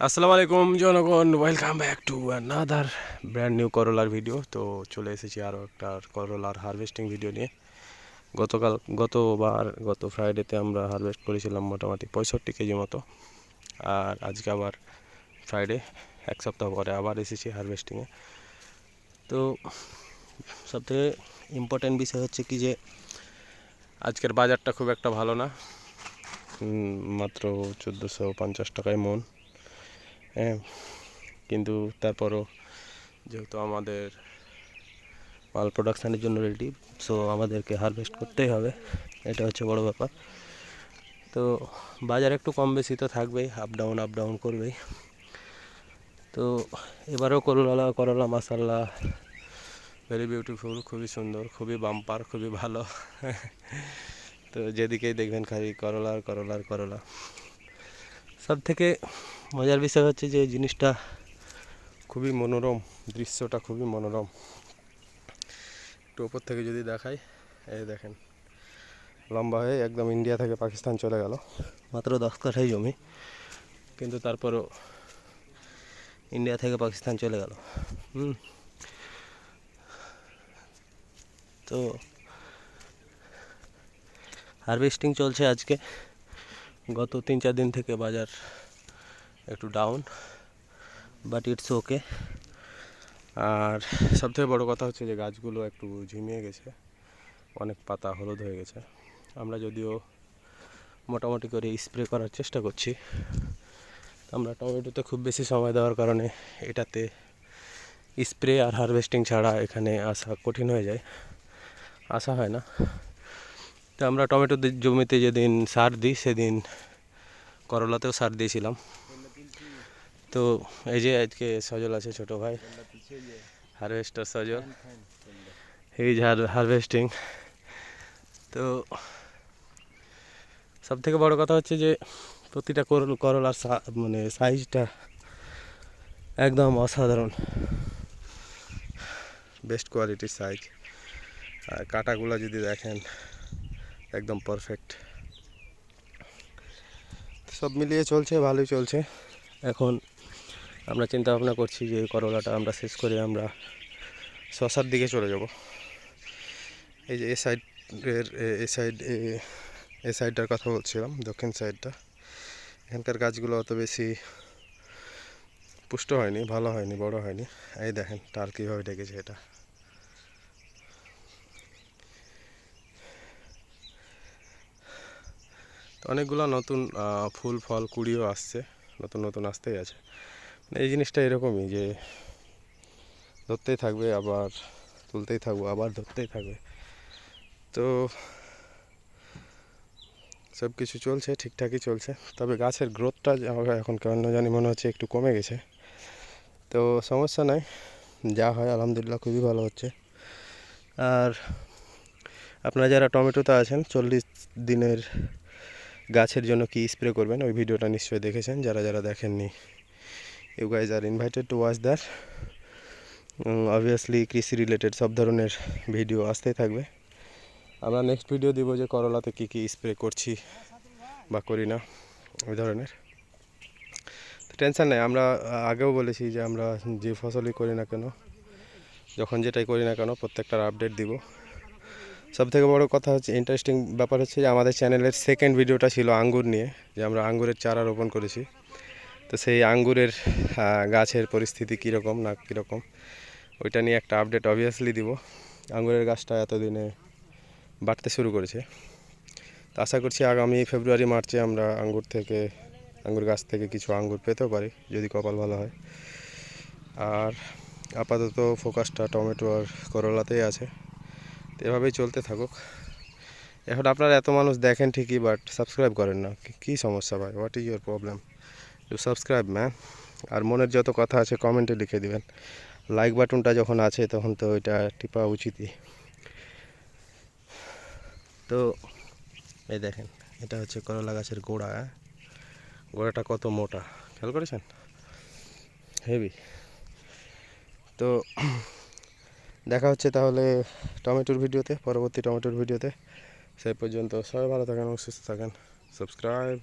আসসালামু আলাইকুম জনগণ welcome back to another brand new করলার ভিডিও তো চলে এসেছি আরও একটা করলার হারভেস্টিং ভিডিও নিয়ে। গতকাল, গতবার, গত ফ্রাইডেতে আমরা হারভেস্ট করেছিলাম মোটামুটি পঁয়ষট্টি কেজি মতো। আর আজকে আবার ফ্রাইডে এক সপ্তাহ পরে আবার এসেছি হারভেস্টিংয়ে তো সবথেকে ইম্পর্ট্যান্ট বিষয় হচ্ছে কি যে, আজকের বাজারটা খুব একটা ভালো না। মাত্র চোদ্দোশো পঞ্চাশ টাকায় মন। হ্যাঁ কিন্তু তারপরও যেহেতু আমাদের মাল প্রোডাকশানের জন্য রেডি সো আমাদেরকে হারভেস্ট করতেই হবে। এটা হচ্ছে বড় ব্যাপার। তো বাজার একটু কম বেশি তো থাকবেই আপ ডাউন আপ ডাউন করবেই। তো এবারেও করলা করলা মাসাল্লা ভেরি বিউটিফুল খুবই সুন্দর, খুবই বাম্পার খুবই ভালো। তো যেদিকেই দেখবেন খালি করলা আর করলা আর করলা সব থেকে মজার বিষয় হচ্ছে যে জিনিসটা খুবই মনোরম দৃশ্যটা খুবই মনোরম। একটু ওপর থেকে যদি দেখাই এই দেখেন লম্বা হয়ে একদম ইন্ডিয়া থেকে পাকিস্তান চলে গেল। মাত্র দশ কাঠাই জমি। কিন্তু তারপরও ইন্ডিয়া থেকে পাকিস্তান চলে গেল। হুম। তো হারভেস্টিং চলছে আজকে। গত তিন চার দিন থেকে বাজার একটু ডাউন বাট ইটস ওকে আর সবথেকে বড় কথা হচ্ছে যে গাছগুলো একটু ঝিমিয়ে গেছে, অনেক পাতা হলুদ হয়ে গেছে। আমরা যদিও মোটামুটি করে স্প্রে করার চেষ্টা করছি, আমরা টমেটোতে খুব বেশি সময় দেওয়ার কারণে এটাতে স্প্রে আর হারভেস্টিং ছাড়া এখানে আসা কঠিন হয়ে যায়, আসা হয় না। তো আমরা টমেটো জমিতে যেদিন সার দিই, সেদিন করলাতেও সার দিয়েছিলাম। তো এই যে আজকে সজল আছে ছোট ভাই। হারভেস্টার সজল। এই যে হারভেস্টিং তো সব থেকে বড় কথা হচ্ছে যে, প্রতিটা করল করলার মানে সাইজটা একদম অসাধারণ। বেস্ট কোয়ালিটির সাইজ আর কাটাগুলো যদি দেখেন, একদম পারফেক্ট সব মিলিয়ে চলছে, ভালোই চলছে। এখন আমরা চিন্তা ভাবনা করছি যে করলাটা আমরা শেষ করে আমরা শশার দিকে চলে যাব। এই যে এ সাইডের, এ সাইড, এ সাইডটার কথা বলছিলাম, দক্ষিণ সাইডটা। এখানকার গাছগুলো অত বেশি পুষ্ট হয়নি, ভালো হয়নি, বড় হয়নি। এই দেখেন, তার কীভাবে ডেকেছে এটা। অনেকগুলো নতুন ফুল, ফল, কুড়িও আসছে। নতুন নতুন আসতেই আছে। মানে এই জিনিসটা এরকমই যে ধরতেই থাকবে, আবার তুলতেই থাকব, আবার ধরতেই থাকবে। তো সব কিছু চলছে, ঠিকঠাকই চলছে। তবে গাছের গ্রোথটা এখন কেন জানি মনে হচ্ছে একটু কমে গেছে। তো সমস্যা নাই, যা হয় আলহামদুলিল্লাহ খুবই ভালো হচ্ছে। আর আপনারা যারা টমেটোতে আছেন, চল্লিশ দিনের গাছের জন্য কি স্প্রে করবেন, ওই ভিডিওটা নিশ্চয়ই দেখেছেন। যারা যারা দেখেননি you guys are invited to watch that obviously কৃষি রিলেটেড সব ধরনের ভিডিও আসতেই থাকবে। আমরা নেক্সট ভিডিও দিব যে করলাতে কী কী স্প্রে করছি বা করি না, ওই ধরনের। টেনশন নেই, আমরা আগেও বলেছি যে আমরা যে ফসলই করি না কেন, যখন যেটাই করি না কেন, প্রত্যেকটার আপডেট দিব। সব থেকে বড় কথা হচ্ছে ইন্টারেস্টিং ব্যাপার হচ্ছে যে আমাদের চ্যানেলের সেকেন্ড ভিডিওটা ছিল আঙ্গুর নিয়ে, যে আমরা আঙ্গুরের চারা রোপণ করেছি। তো সেই আঙ্গুরের গাছের পরিস্থিতি কীরকম না কীরকম, ওইটা নিয়ে একটা আপডেট অবভিয়াসলি দিব। আঙ্গুরের গাছটা এতদিনে বাড়তে শুরু করেছে। তো আশা করছি আগামী ফেব্রুয়ারি, মার্চে আমরা আঙ্গুর থেকে, আঙ্গুর গাছ থেকে কিছু আঙ্গুর পেতেও পারি, যদি কপাল ভালো হয়। আর আপাতত ফোকাসটা টমেটো আর করলাতেই আছে। এভাবেই চলতে থাকুক। এখন আপনারা এত মানুষ দেখেন ঠিকই বাট সাবস্ক্রাইব করেন না। কি- সমস্যা ভাই? What is your problem to subscribe man আর মনের যত কথা আছে কমেন্টে লিখে দিবেন। লাইক বাটনটা যখন আছে, তখন তো ওইটা টিপা উচিতই। তো, এই দেখেন, এটা হচ্ছে করলা গাছের গোড়া হ্যাঁ? গোড়াটা কত মোটা, খেয়াল করেছেন? হেভি তো দেখা হচ্ছে তাহলে টমেটোর ভিডিওতে, পরবর্তী টমেটোর ভিডিওতে। সেই পর্যন্ত সবাই ভালো থাকেন এবং সুস্থ থাকেন। সাবস্ক্রাইব